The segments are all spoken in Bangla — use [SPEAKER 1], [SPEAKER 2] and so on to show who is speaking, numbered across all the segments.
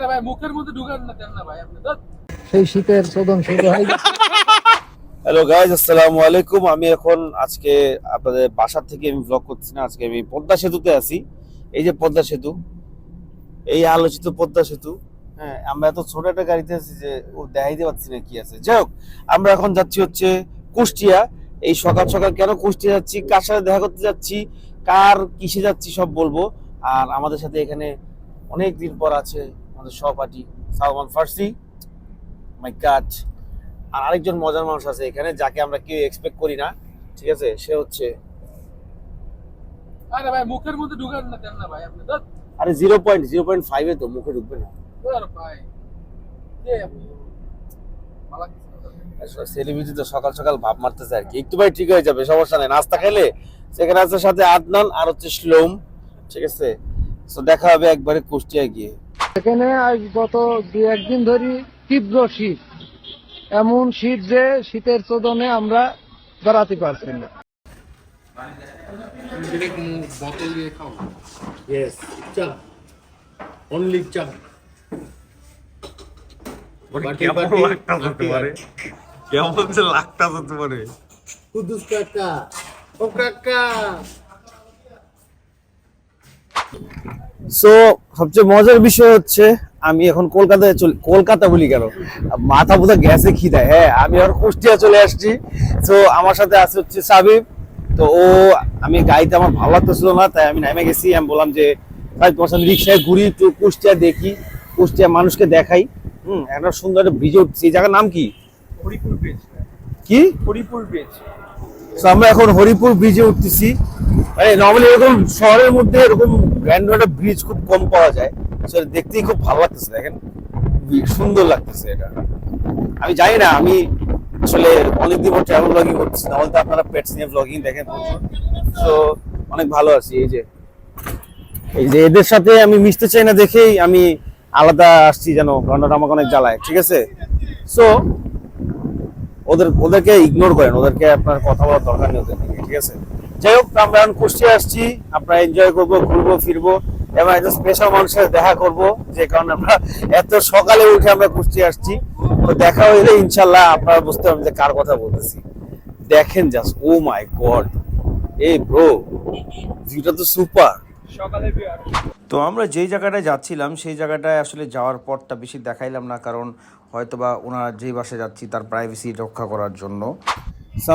[SPEAKER 1] আরে ভাই মুখের মধ্যে ঢুকান না দেন না ভাই আপনি
[SPEAKER 2] সেই শীতের শুরু হয়ে গেছে।
[SPEAKER 3] হ্যালো গাইজ আসসালামু আলাইকুম। আমি এখন আজকে আপনাদের বাসা থেকে আমি ব্লগ করছি না আজকে আমি পদ্মা সেতুতে আছি। এই যে পদ্মা সেতু এই আলোচিত পদ্মা সেতু হ্যাঁ আমরা এত ছোট একটা গাড়িতে আছি যে ও দেখাইতে পারছি না কি আছে। যাই হোক আমরা এখন যাচ্ছি হচ্ছে কুষ্টিয়া। এই সকাল সকাল কেন কুষ্টিয়া যাচ্ছি কার সাথে দেখা করতে যাচ্ছি কার কিসে যাচ্ছি সব বলব। আর আমাদের সাথে এখানে অনেক দিন পর আছে আমাদের সহপাঠী সালমান ফার্সি। মাই কাট আর আরেকজন মজার মানুষ আছে এখানে যাকে আমরা কেউ এক্সপেক্ট করি না ঠিক আছে? সে হচ্ছে
[SPEAKER 1] আরে ভাই মুখের মধ্যে ঢুকান না দেন না ভাই আপনি? ধুৎ।
[SPEAKER 3] আরে জিরো পয়েন্ট জিরো পয়েন্ট ফাইভে তো মুখে ঢুকবে
[SPEAKER 1] ভাই। না।
[SPEAKER 3] সেলিব্রিটি তো সকাল সকাল ভাব মারতেছে আর কি। একটু ভাই ঠিক হয়ে যাবে সমস্যা নাই। নাস্তা খেলে সেখানে আছে সাথে আদনান আর হচ্ছে শ্লোম ঠিক আছে? তো দেখা হবে একবারে কুষ্টিয়া গিয়ে।
[SPEAKER 2] এখানে আজ গত দু একদিন ধরে তীব্র শীত। এমন শীত যে শীতের চোদনে আমরা বেড়াতে পারছি না.
[SPEAKER 4] কেমন যে লাগতাছে তোমারে.
[SPEAKER 3] সো সবচেয়ে মজার বিষয় হচ্ছে আমি এখন কলকাতায় চলে কলকাতা বলি কেন? মাথা পুথা গ্যাসে খিদায় হ্যাঁ আমি এখন কুষ্টিয়া চলে আসছি। তো আমার সাথে আছে হচ্ছে সাবিব। তো ও আমি গাড়িতে আমার ভালো লাগতেছিল না তাই আমি নেমে গেছি। আমি বললাম যে ভাই তোমার সাথে রিক্সায় ঘুরি একটু কুষ্টিয়া দেখি কুষ্টিয়া মানুষকে দেখাই। হুম একটা সুন্দর একটা ব্রিজ উঠছে এই জায়গার নাম কি?
[SPEAKER 1] হরিপুর ব্রিজ
[SPEAKER 3] কি?
[SPEAKER 1] হরিপুর ব্রিজ
[SPEAKER 3] তো আমরা এখন হরিপুর ব্রিজে উঠতেছি। মানে নর্মালি এরকম শহরের মধ্যে এরকম গ্র্যান্ড একটা ব্রিজ খুব কম পাওয়া যায়। এটা দেখতেই খুব ভালো লাগতেছে, দেখেন। সুন্দর লাগতেছে এটা। আমি জানি না, আমি আসলে অনেকদিন পর ট্রাভেল ব্লগিং করতেছি, না বলতে আপনারা পেটস নিয়ে ব্লগিং দেখেন তো অনেক ভালো আছি, এই যে। এই যে এদের সাথে আমি মিশতে চাই না দেখেই আমি আলাদা আসছি যেন। ওটা আমাকে অনেক জ্বালায়, ঠিক আছে? সো ওদের, ওদেরকে ইগনোর করেন, ওদেরকে আপনার কথা বলার দরকার নেই ওদের ঠিক আছে? যাই হোক, আমরা এখন কুষ্টিয়া আসছি, আমরা এনজয় করব, ঘুরবো, ফিরবো, এবং একটা স্পেশাল মানুষের দেখা করব, যে কারণে আমরা এত সকালে উঠে আমরা কুষ্টিয়া আসছি। তো দেখা হইলে ইনশাল্লাহ আপনারা বুঝতে পারবেন যে কার কথা বলতেছি। দেখেন জাস্ট ও মাই গড এই ব্রো ভিউটা তো সুপার
[SPEAKER 1] সকালে
[SPEAKER 5] তো আমরা যেই জায়গাটায় যাচ্ছিলাম, সেই জায়গাটায় আসলে যাওয়ার পরটা বেশি দেখাইলাম না, কারণ হয়তো বা ওনারা যেই বাসে যাচ্ছি তার প্রাইভেসি রক্ষা করার জন্য।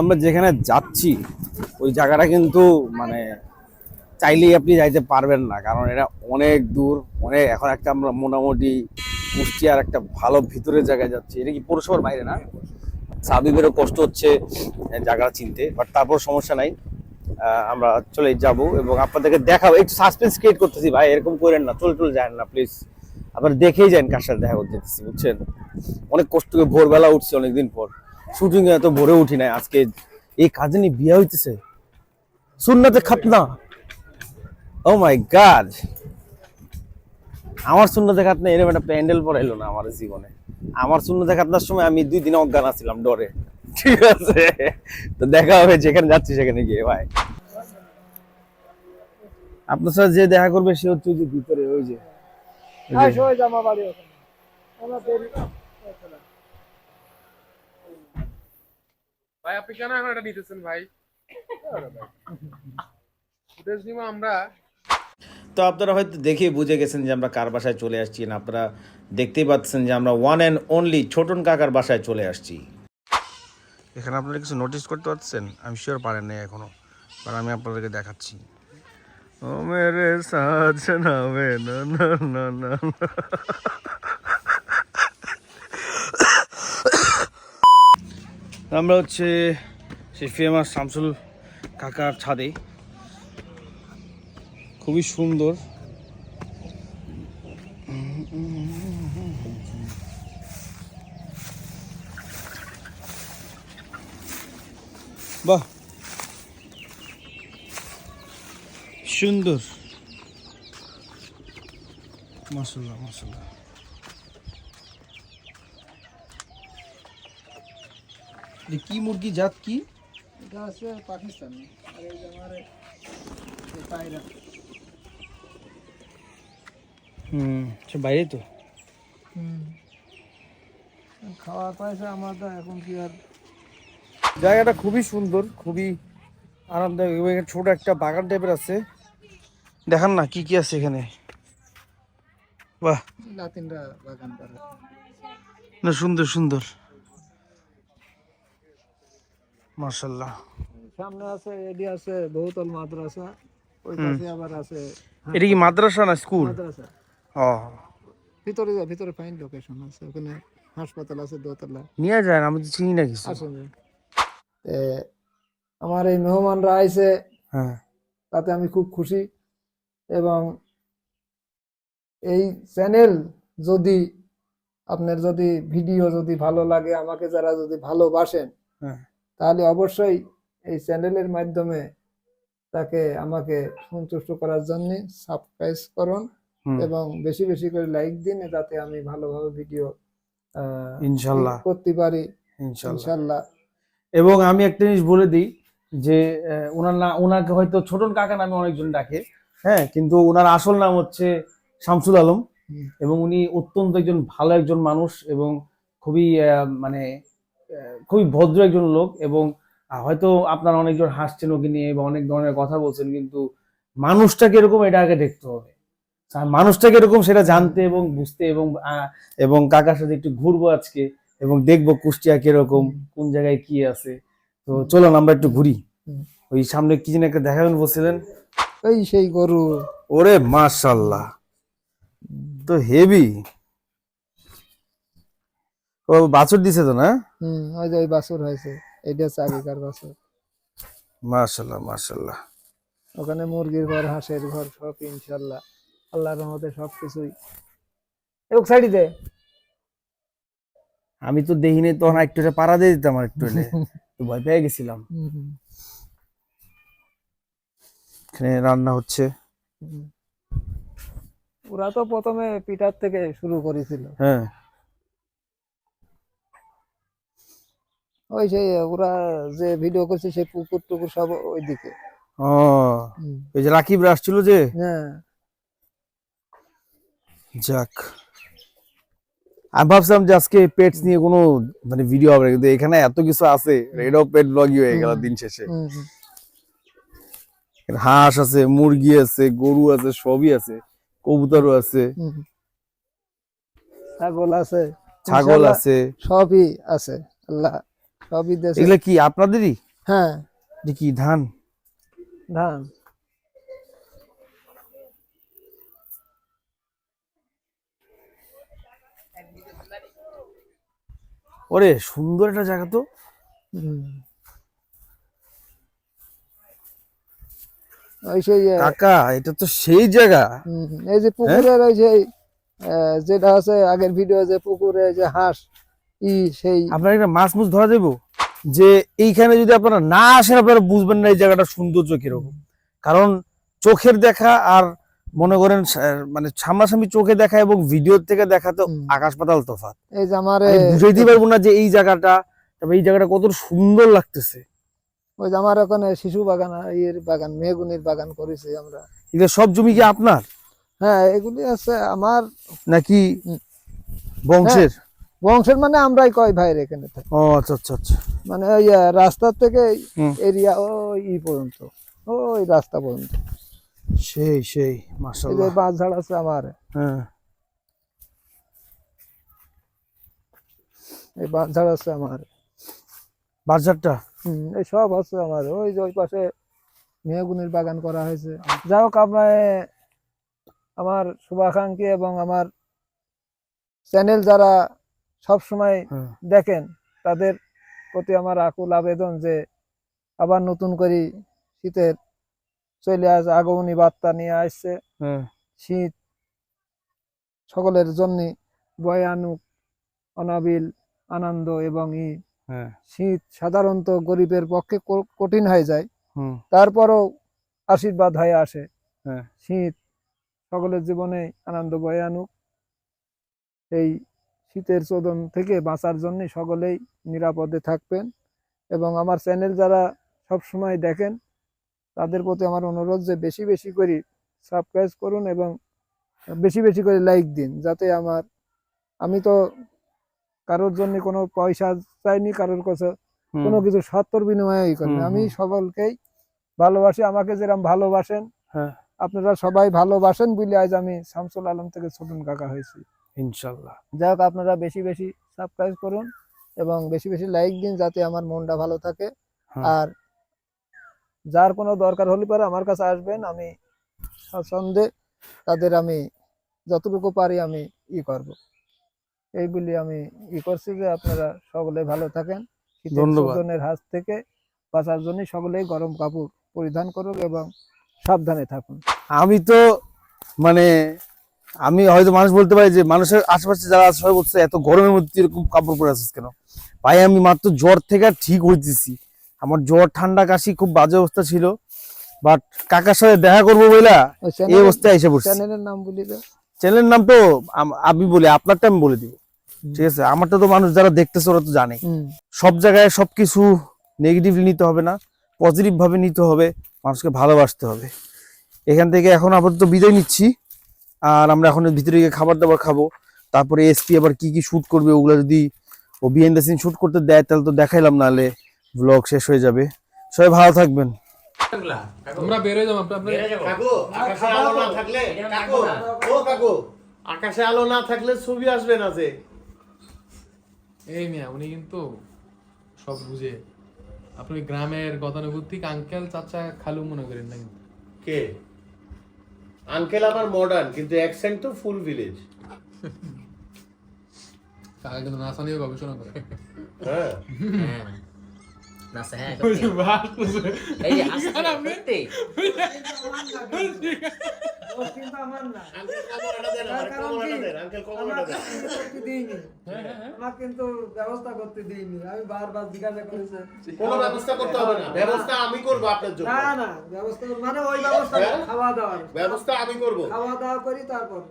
[SPEAKER 3] আমরা যেখানে যাচ্ছি, ওই জায়গাটা কিন্তু মানে চাইলেই আপনি যাইতে পারবেন না, কারণ এটা অনেক দূর, অনেক, এখন একটা আমরা মোটামুটি কুষ্টিয়ার একটা ভালো ভিতরের জায়গায় যাচ্ছি। এটা কি পৌরসভার বাইরে না? সাবিবেরও কষ্ট হচ্ছে, জায়গা চিনতে বাট তারপর সমস্যা নাই। আমরা চলে যাব এবং আপনাদেরকে দেখাবো। একটু সাসপেন্স ক্রিয়েট করতেছি ভাই, এরকম করেন না, চল চল যান না প্লিজ আপনারা দেখেই যান কার সাথে দেখা করতে বুঝছেন? অনেক কষ্ট করে ভোরবেলা উঠছি অনেকদিন পর। শুটিং এত ভোরে উঠি নাই, আজকে এই কাজে নিয়ে বিয়ে হইতেছে। সুন্নাতে খাতনা। ও মাই গড আমার সুন্নতে খাতনা, এরকম একটা প্যান্ডেল পড়াইলো না আমার জীবনে। আমার শূন্যতে খাতনার সময় আমি দুই দিন অজ্ঞান আছিলাম ডরে। ঠিক আছে? তো দেখা হবে যেখানে যাচ্ছি সেখানে গিয়ে ভাই। আপনার সাথে যে দেখা করবে সে হচ্ছে যে ভিতরে ওই যে।
[SPEAKER 1] ভাই আপনি কেন এখন এটা নিতেছেন ভাই? আমরা।
[SPEAKER 5] তো আপনারা হয়তো দেখে বুঝে গেছেন যে আমরা কার বাসায় চলে আসছি না। আপনারা দেখতেই পাচ্ছেন যে আমরা ওয়ান অ্যান্ড অনলি ছোটন কাকার বাসায় চলে আসছি। এখানে আপনারা কিছু নোটিস করতে পারছেন? আমি শিওর পারেন নাই এখনও কারণ আমি আপনাদেরকে দেখাচ্ছি। না না না না। আমরা হচ্ছে সেই ফেমাস শামসুল কাকার ছাদে খুবই সুন্দর। বাহ। সুন্দর। মাসাল্লাহ মাসাল্লাহ কি মুরগি? জাত কি?
[SPEAKER 2] এটা আছে পাকিস্তান।
[SPEAKER 5] হুম বাইরে তো।
[SPEAKER 2] খাওয়া পয়সা আমাদের এখন কি আর
[SPEAKER 3] জায়গাটা খুবই সুন্দর খুবই আরামদায়ক এবং ছোট একটা বাগান টাইপের আছে। দেখান না কি কি আছে এখানে। বাহ।
[SPEAKER 2] লাতিনরা বাগান করে।
[SPEAKER 3] না সুন্দর সুন্দর। মার্শাল্লাহ
[SPEAKER 2] সামনে আছে এডি আছে বহুতল মাদ্রাসা। ওই পাশে আবার আছে
[SPEAKER 3] এটা কি মাদ্রাসা না স্কুল?
[SPEAKER 2] মাদ্রাসা।
[SPEAKER 3] ও।
[SPEAKER 2] ভিতরে যা ভিতরে ফাইন লোকেশন আছে ওখানে হাসপাতাল আছে দোতলা।
[SPEAKER 3] নিয়ে যায় আমি তো চিনি না কিছু।
[SPEAKER 2] আমার এই মেহমানরা আইছে
[SPEAKER 3] হ্যাঁ।
[SPEAKER 2] তাতে আমি খুব খুশি। এবং এই চ্যানেল যদি আপনার যদি ভিডিও যদি ভালো লাগে আমাকে যারা যদি ভালোবাসেন
[SPEAKER 3] হ্যাঁ।
[SPEAKER 2] তাহলে অবশ্যই এই চ্যানেলের মাধ্যমে তাকে আমাকে সন্তুষ্ট করার জন্য সাবস্ক্রাইব করুন। এবং বেশি বেশি করে লাইক দিন যাতে আমি ভালোভাবে ভিডিও
[SPEAKER 3] ইনশাল্লাহ।
[SPEAKER 2] করতে পারি।
[SPEAKER 3] ইনশাল্লাহ। এবং আমি একটা জিনিস বলে দিই যে ওনার না ওনাকে হয়তো ছোটন কাকা নামে অনেকজন ডাকে হ্যাঁ কিন্তু ওনার আসল নাম হচ্ছে শামসুল আলম এবং উনি অত্যন্ত একজন ভালো একজন মানুষ এবং খুবই আহ, মানে খুবই ভদ্র একজন লোক এবং হয়তো আপনারা অনেকজন হাসছেন ওকে নিয়ে বা অনেক ধরনের কথা বলছেন কিন্তু মানুষটা কীরকম এটা আগে দেখতে হবে। আর মানুষটা কীরকম সেটা জানতে এবং বুঝতে এবং এবং কাকার সাথে একটু ঘুরবো আজকে এবং দেখব কুষ্টিয়া কীরকম কোন জায়গায় কি আছে। তো চলো আমরা একটু ঘুরি। ওই সামনে কি যেন একটা দেখাবেন বলছিলেন।
[SPEAKER 2] এই সেই গরু।
[SPEAKER 3] ওরে মাশাল্লাহ। তো হেভি। ও বাছুর দিছে তো না?
[SPEAKER 2] হম ওই যে ওই বাছুর হয়েছে। এইটা হচ্ছে আগেকার বাছুর।
[SPEAKER 3] মাশাল্লাহ মাশাল্লাহ।
[SPEAKER 2] ওখানে মুরগির ঘর হাঁসের ঘর সব ইনশাল্লাহ। আল্লাহর রহমতে সব কিছুই সাইডে দে।
[SPEAKER 3] আমি তো দেখিনি তখন একটু পাড়া দিয়ে দিতাম আর একটু হলে তো ভয় পেয়ে গেছিলাম। এখানে রান্না হচ্ছে।
[SPEAKER 2] ওরা তো প্রথমে পিঠার থেকে শুরু করেছিল।
[SPEAKER 3] হ্যাঁ।
[SPEAKER 2] ওই সেই ওরা যে ভিডিও করছে সেই পুকুর টুকুর সব ওইদিকে।
[SPEAKER 3] ও ওই যে রাকিব আসছিল যে?
[SPEAKER 2] হ্যাঁ।
[SPEAKER 3] যাক। আমি ভাবছিলাম যে আজকে পেটস নিয়ে কোনো মানে ভিডিও হবে কিন্তু এখানে এত কিছু আছে রেড এটাও পেট ব্লগই হয়ে গেল দিন শেষে। হাঁস আছে মুরগি আছে গরু আছে সবই আছে কবুতরও আছে।
[SPEAKER 2] ছাগল আছে
[SPEAKER 3] ছাগল আছে।
[SPEAKER 2] সবই আছে আল্লাহ সবই দেশে।
[SPEAKER 3] এগুলা কি আপনাদেরই?
[SPEAKER 2] হ্যাঁ।
[SPEAKER 3] কি ধান?
[SPEAKER 2] ধান।
[SPEAKER 3] ওরে সুন্দর একটা জায়গা তো।
[SPEAKER 2] ওই সেই
[SPEAKER 3] কাকা এটা তো সেই জায়গা।
[SPEAKER 2] এই যে পুকুরের ওই যে যেটা আছে আগের ভিডিও যে পুকুরে যে হাঁস ই সেই।
[SPEAKER 3] আপনার একটা মাছ মুছ ধরা দেবো যে এইখানে যদি আপনারা না আসেন আপনারা বুঝবেন না এই জায়গাটা সৌন্দর্য কীরকম। কারণ চোখের দেখা আর মনে করেন মানে সামনাসামনি চোখে দেখা এবং ভিডিও থেকে দেখা তো আকাশ পাতাল তফাৎ।
[SPEAKER 2] এই যে আমার
[SPEAKER 3] আমি বুঝাইতে পারব না যে এই জায়গাটা তবে এই জায়গাটা কত সুন্দর লাগতেছে।
[SPEAKER 2] ওই যে আমার ওখানে শিশু বাগান ইয়ের বাগান মেগুনের বাগান করেছি আমরা।
[SPEAKER 3] এগুলো সব জমি কি আপনার?
[SPEAKER 2] হ্যাঁ এগুলি আছে আমার।
[SPEAKER 3] নাকি বংশের?
[SPEAKER 2] বংশের মানে আমরাই কয় ভাইয়ের এখানে থাকি।
[SPEAKER 3] ও আচ্ছা আচ্ছা আচ্ছা।
[SPEAKER 2] মানে ওই আহ, রাস্তার থেকে এরিয়া ওই পর্যন্ত ওই রাস্তা পর্যন্ত।
[SPEAKER 3] সেই সেই মাশাআল্লাহ।
[SPEAKER 2] বাঁশ ঝাড় আছে আমার।
[SPEAKER 3] হ্যাঁ।
[SPEAKER 2] এই বাঁশ ঝাড় আছে আমার।
[SPEAKER 3] বাজারটা
[SPEAKER 2] হুম, এই সব আছে আমার। ওই যে ওই পাশে মেহগুনির বাগান করা হয়েছে। যাই হোক আপনার আমার শুভাকাঙ্ক্ষী এবং আমার চ্যানেল যারা সব সময়
[SPEAKER 3] হ্যাঁ।
[SPEAKER 2] দেখেন তাদের প্রতি আমার আকুল আবেদন যে আবার নতুন করে শীতের চলে আসে আগমনী বার্তা নিয়ে আসছে
[SPEAKER 3] হ্যাঁ।
[SPEAKER 2] শীত সকলের জন্য বয়ানুক অনাবিল আনন্দ এবং ই।
[SPEAKER 3] হ্যাঁ।
[SPEAKER 2] শীত সাধারণত গরিবের পক্ষে কঠিন হয়ে যায়। তারপরও আশীর্বাদ হয়ে আসে।
[SPEAKER 3] হ্যাঁ।
[SPEAKER 2] শীত সকলের জীবনে আনন্দ বয়ে আনুক এই শীতের চোদন থেকে বাঁচার জন্য সকলেই নিরাপদে থাকবেন। এবং আমার চ্যানেল যারা সব সময় দেখেন তাদের প্রতি আমার অনুরোধ যে বেশি বেশি করে সাবস্ক্রাইব করুন এবং বেশি বেশি করে লাইক দিন যাতে আমার আমি তো কারোর জন্য কোনো পয়সা চাইনি কারোর কাছে কোনো কিছু সত্তর বিনিময়ে করিনি
[SPEAKER 3] হুম,
[SPEAKER 2] আমি সকলকেই ভালোবাসি আমাকে যেরকম ভালোবাসেন
[SPEAKER 3] হ্যাঁ।
[SPEAKER 2] আপনারা সবাই ভালোবাসেন বলে আজ আমি শামসুল আলম থেকে ছোটন কাকা হয়েছি।
[SPEAKER 3] ইনশাল্লাহ।
[SPEAKER 2] যাই হোক আপনারা বেশি বেশি সাবস্ক্রাইব করুন এবং বেশি বেশি লাইক দিন যাতে আমার মনটা ভালো থাকে।
[SPEAKER 3] হ্যাঁ।
[SPEAKER 2] আর যার কোনো দরকার হলে পরে আমার কাছে আসবেন আমি স্বচ্ছন্দে তাদের আমি যতটুকু পারি আমি ই করব। এই বলি আমি ই করছি যে আপনারা সকলে ভালো থাকেন শীতের হাত থেকে বাঁচার জন্য সকলেই গরম কাপড় পরিধান করুক এবং সাবধানে থাকুন।
[SPEAKER 3] আমি তো মানে আমি হয়তো মানুষ বলতে পারি যে মানুষের আশেপাশে যারা সবাই বলছে এত গরমের মধ্যে এরকম কাপড় পরে আছিস কেন? ভাই আমি মাত্র জ্বর থেকে ঠিক হইতেছি। আমার জ্বর ঠান্ডা কাশি খুব বাজে অবস্থা ছিল। বাট কাকার সাথে দেখা করব বইলা এই অবস্থায় এসে পড়ছি।
[SPEAKER 2] চ্যানেলের নাম বলি তো।
[SPEAKER 3] চ্যানেলের নাম তো আমি বলি আপনারটা আমি বলে দিব। ঠিক আছে? আমারটা তো মানুষ যারা দেখতেছে ওরা তো জানে। সব জায়গায় সবকিছু নেগেটিভলি নিতে হবে না পজিটিভ ভাবে নিতে হবে মানুষকে ভালোবাসতে হবে। এখান থেকে এখন আপাতত বিদায় নিচ্ছি। আর আমরা এখন ভিতরে গিয়ে খাবার দাবার খাব। তারপরে এসপি আবার কি কি শ্যুট করবে ওগুলো যদি ও বিহাইন্ড দ্য সিন শুট করতে দেয় তাহলে তো দেখাইলাম নাহলে। ব্লগ শেষ হয়ে যাবে। সবাই ভালো থাকবেন।
[SPEAKER 1] আমরা বেরোয় যাব
[SPEAKER 6] আকাশে আলো না থাকলে কাকু ও কাকু। আকাশে আলো না থাকলে ছবি আসবে না যে।
[SPEAKER 1] এই মিয়া উনি কিন্তু সব বুঝে। আপনি গ্রামের গতানুগতিক আঙ্কেল চাচা খালু মনে করেন না কিন্তু।
[SPEAKER 6] কে? আঙ্কেল আমার মডার্ন কিন্তু অ্যাকসেন্ট তো ফুল ভিলেজ
[SPEAKER 1] কাকা কিন্তু নাচা নিয়ে গবেষণা করে।
[SPEAKER 6] হ্যাঁ।
[SPEAKER 7] নাচে হ্যাঁ এই যে
[SPEAKER 2] কিন্তু না ব্যবস্থা করতে দিইনি আমি বারবার জিজ্ঞাসা করেছে
[SPEAKER 6] কোনো ব্যবস্থা করতে হবে না ব্যবস্থা আমি করব আপনার জন্য
[SPEAKER 2] না না ব্যবস্থা মানে ওই ব্যবস্থা
[SPEAKER 6] হ্যাঁ?
[SPEAKER 2] খাওয়া দাওয়ার
[SPEAKER 6] ব্যবস্থা আমি করব
[SPEAKER 2] খাওয়া দাওয়া করি তারপর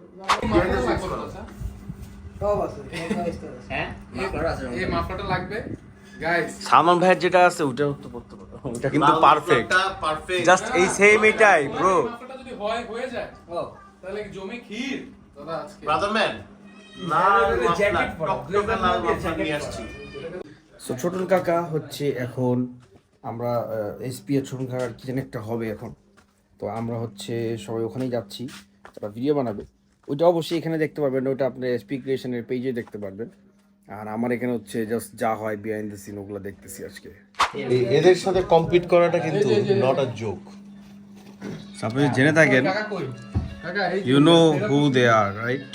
[SPEAKER 2] সব আছে।
[SPEAKER 7] হ্যাঁ মাকড় আছে
[SPEAKER 1] এই মাফলাটা লাগবে
[SPEAKER 5] সালমান ভাইয়ের যেটা আছে ওটা তো করতে পারো। ওটা কিন্তু পারফেক্ট জাস্ট এই সেম এটাই ব্রো
[SPEAKER 1] যদি হয় হয়ে যায়। তাহলে জমি ক্ষীর? দাদা আজকে।
[SPEAKER 6] ব্রাদার ম্যান
[SPEAKER 5] সো ছোটন কাকা হচ্ছে এখন আমরা এসপি এর ছোটন কাকার কি যেন একটা হবে এখন। তো আমরা হচ্ছে সবাই ওখানেই যাচ্ছি। তারা ভিডিও বানাবে। ওইটা অবশ্যই এখানে দেখতে পারবেন। ওটা আপনার এসপি ক্রিয়েশনের পেজে দেখতে পারবেন। আর আমার এখানে হচ্ছে জাস্ট যা হয় বিহাইন্ড দ্য সিন ওগুলো দেখতেছি আজকে।
[SPEAKER 6] এদের সাথে কম্পিট করাটা কিন্তু নট আ জোক
[SPEAKER 5] আপনি জেনে থাকেন you know who they are right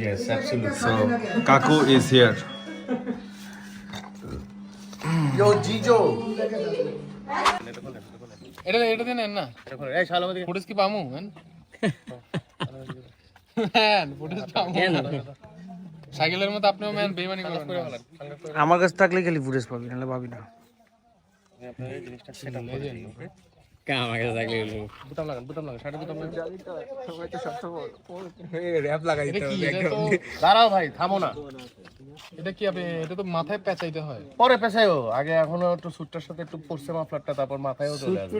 [SPEAKER 6] yes absolutely
[SPEAKER 5] so kaku is here
[SPEAKER 6] yo জিজো
[SPEAKER 1] এটা এটা দিয়ে নেন না।
[SPEAKER 6] এই শালা আমাদের
[SPEAKER 1] ফুটেজ কি পামু হ্যাঁ ম্যান ফুটেজ পামু। সাইকেলের মতো আপনিও ম্যান বেইমানি করবেন
[SPEAKER 5] আমার কাছে থাকলে খালি ফুটেজ পাবি নাহলে পাবি না।
[SPEAKER 7] থাকলে
[SPEAKER 1] বুতাম লাগান বুতাম বুতাম কি? এটা তো
[SPEAKER 6] দাঁড়াও ভাই থামো না।
[SPEAKER 1] এটা কি আপনি এটা তো মাথায় পেঁচাইতে হয়।
[SPEAKER 6] পরে পেছায়ও আগে এখনও একটু সুটটার সাথে একটু পড়ছে মাফলারটা তারপর মাথায়ও চলে আসবে।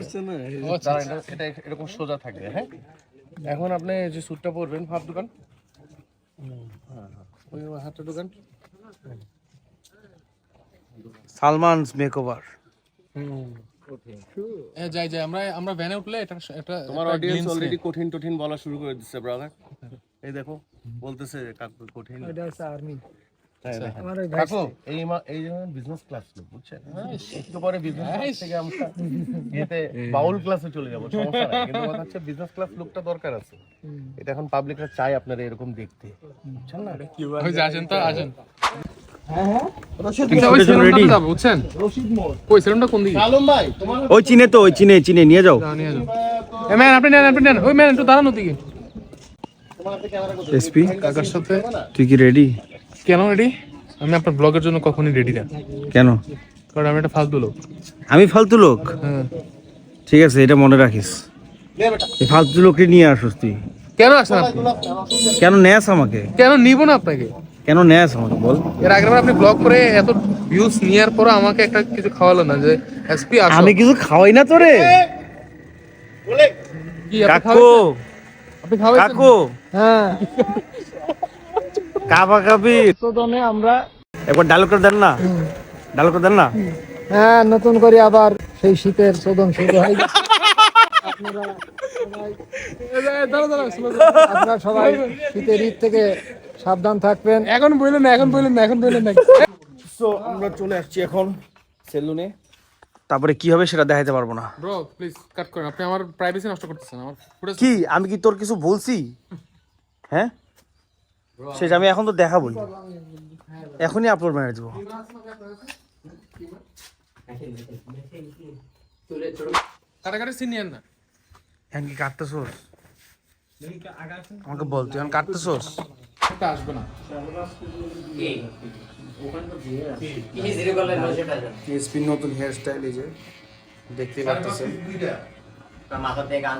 [SPEAKER 1] ও আচ্ছা,
[SPEAKER 6] এটা এটা এরকম সোজা থাকবে হ্যাঁ? এখন আপনি যে স্যুটটা পরবেন হাত দোকান ওই দোকান।
[SPEAKER 5] সালমানস মেকওভার।
[SPEAKER 1] এ, যাই যাই আমরা আমরা ভ্যানে উঠলে এটা এটা
[SPEAKER 6] তোমার
[SPEAKER 1] একটা
[SPEAKER 6] অডিয়েন্স অলরেডি কঠিন কঠিন বলা শুরু করে দিচ্ছে ব্রাদার এই দেখো বলতেছে কাকু কঠিন।
[SPEAKER 2] এটা হচ্ছে আর্মি
[SPEAKER 6] তাই দেখেন।
[SPEAKER 2] আমার ওই ভাই
[SPEAKER 6] কাকু এই মা- এই যেমন বিজনেস ক্লাস বুঝছেন? একটু পরে বিজনেস থেকে আমরা এতে বাউল ক্লাসে চলে যাব সমস্যা নাই। কিন্তু কথা হচ্ছে বিজনেস ক্লাস লুকটা দরকার আছে। এটা এখন পাবলিকরা চায় আপনারা এরকম দেখতে। বুঝছেন না?
[SPEAKER 1] আসেন তো আসেন।
[SPEAKER 5] ওই ready?
[SPEAKER 1] যাব বুঝছেন? কই সেলুনটা কোন দিকে?
[SPEAKER 6] আলম ভাই তোমার
[SPEAKER 5] ওই চিনে তো ওই চিনে চিনে নিয়ে যাও।
[SPEAKER 1] যাও, নিয়ে যাও। এ ম্যান আপনি নেন আপনি নেন। ওই ম্যান একটু দাঁড়ান ওদিকে।
[SPEAKER 5] এসপি
[SPEAKER 1] কাকার সাথে।
[SPEAKER 5] তুই কি রেডি
[SPEAKER 1] কেন রেডি আমি আপনার ব্লগের জন্য কখনই রেডি না।
[SPEAKER 5] কেন?
[SPEAKER 1] কারণ আমি একটা ফালতু লোক।
[SPEAKER 5] আমি ফালতু লোক?
[SPEAKER 1] হ্যাঁ।
[SPEAKER 5] ঠিক আছে এটা মনে রাখিস। এই ফালতু লোককে নিয়ে আসুস তুই।
[SPEAKER 1] কেন আসেন আপনি?
[SPEAKER 5] কেন নেস আমাকে?
[SPEAKER 1] কেন নিব না আপনাকে?
[SPEAKER 5] কেন নেস আমাকে? বল।
[SPEAKER 1] এর আগের আপনি ব্লগ করে এত ভিউজ নেওয়ার পর আমাকে একটা কিছু খাওয়ালো না যে এসপি
[SPEAKER 5] আমি কিছু খাওয়াই না তোরে।
[SPEAKER 1] কি
[SPEAKER 5] কাকু! কাকু।
[SPEAKER 2] হ্যাঁ।
[SPEAKER 3] কাবা কাবি
[SPEAKER 2] উৎপাদনে আমরা
[SPEAKER 3] একবার ডায়লগটা দেন না। ডায়লগটা দেন না।
[SPEAKER 2] হ্যাঁ নতুন করে আবার সেই শীতের শুরু হয়। আপনারা সবাই-। আপনারা শীতের ঈদ থেকে সাবধান থাকবেন।
[SPEAKER 1] এখন বললেন না এখন বললেন না এখন বললেন না।
[SPEAKER 3] সো আমরা চলে আসছি এখন সেলুনে। তারপরে কি হবে সেটা দেখাইতে পারব না।
[SPEAKER 1] ব্রো প্লিজ কাট করেন। আপনি আমার প্রাইভেসি নষ্ট করতেছেন আমার
[SPEAKER 3] কি? আমি কি তোর কিছু বলছি? হ্যাঁ? সেটা আমি এখন তো দেখাবই। এখনই আপলোড মেরে দেবো।
[SPEAKER 1] কাটাকাটি সিন নিয়েন না?
[SPEAKER 3] এখন কি কাটতেছোস? আমাকে বল তুই এখন কাটতেছোস?
[SPEAKER 1] এটা আসবে না।
[SPEAKER 3] নতুন হেয়ার স্টাইল এই যে দেখতে পাচ্ছেন
[SPEAKER 7] মাথা থেকে গান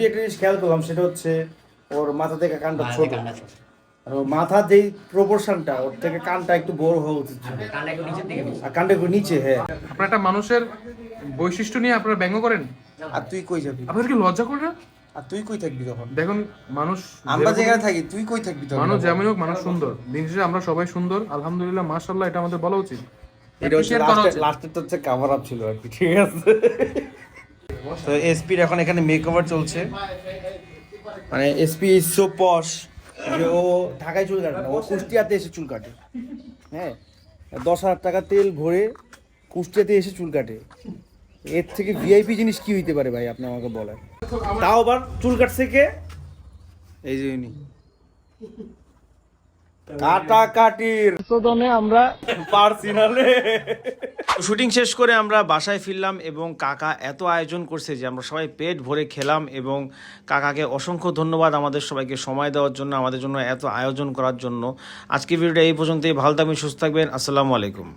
[SPEAKER 3] একটা জিনিস খেয়াল করলাম সেটা হচ্ছে ওর মাথা থেকে কানটা ছোট। আর ওর মাথার যেই প্রপোর্শনটা ওর থেকে কানটা একটু বড় হওয়া উচিত
[SPEAKER 7] দিকে
[SPEAKER 3] আর কানটা একটু নিচে হ্যাঁ।
[SPEAKER 1] আপনারা একটা মানুষের বৈশিষ্ট্য নিয়ে আপনারা ব্যঙ্গ করেন?
[SPEAKER 3] আর তুই কই যাবি?
[SPEAKER 1] আপনার কি লজ্জা করে না?
[SPEAKER 3] আর তুই কই থাকবি তখন?
[SPEAKER 1] দেখুন মানুষ
[SPEAKER 3] আমরা যেখানে থাকি তুই কই থাকবি তখন?
[SPEAKER 1] মানুষ যেমন হোক মানুষ সুন্দর। দিন শেষে আমরা সবাই সুন্দর আলহামদুলিল্লাহ মাশাল্লাহ এটা আমাদের বলা উচিত।
[SPEAKER 3] এটা
[SPEAKER 1] উচিত।
[SPEAKER 3] হচ্ছে কাভার আপ ছিল আর কি ঠিক আছে? তো এসপির এখন এখানে মেকওভার চলছে। মানে এসপি ইজ সো পশ যে ও ঢাকায় চুল কাটে না ও কুষ্টিয়াতে এসে চুল কাটে। হ্যাঁ? দশ হাজার টাকা তেল ভরে কুষ্টিয়াতে এসে চুল কাটে। এর থেকে ভিআইপি জিনিস কি হইতে পারে ভাই? আপনি আমাকে বলেন। তাও আবার চুল কাটছে কে এই যে ইনি কাটা কাটির
[SPEAKER 2] উৎপাদনে আমরা
[SPEAKER 3] পারছি না রে। শুটিং শেষ করে আমরা বাসায় ফিরলাম এবং কাকা এত আয়োজন করছে যে আমরা সবাই পেট ভরে খেলাম এবং কাকাকে অসংখ্য ধন্যবাদ আমাদের সবাইকে সময় দেওয়ার জন্য আমাদের জন্য এত আয়োজন করার জন্য। আজকে ভিডিওটা এই পর্যন্তই। ভালো থাকবেন সুস্থ থাকবেন। আসসালামু আলাইকুম।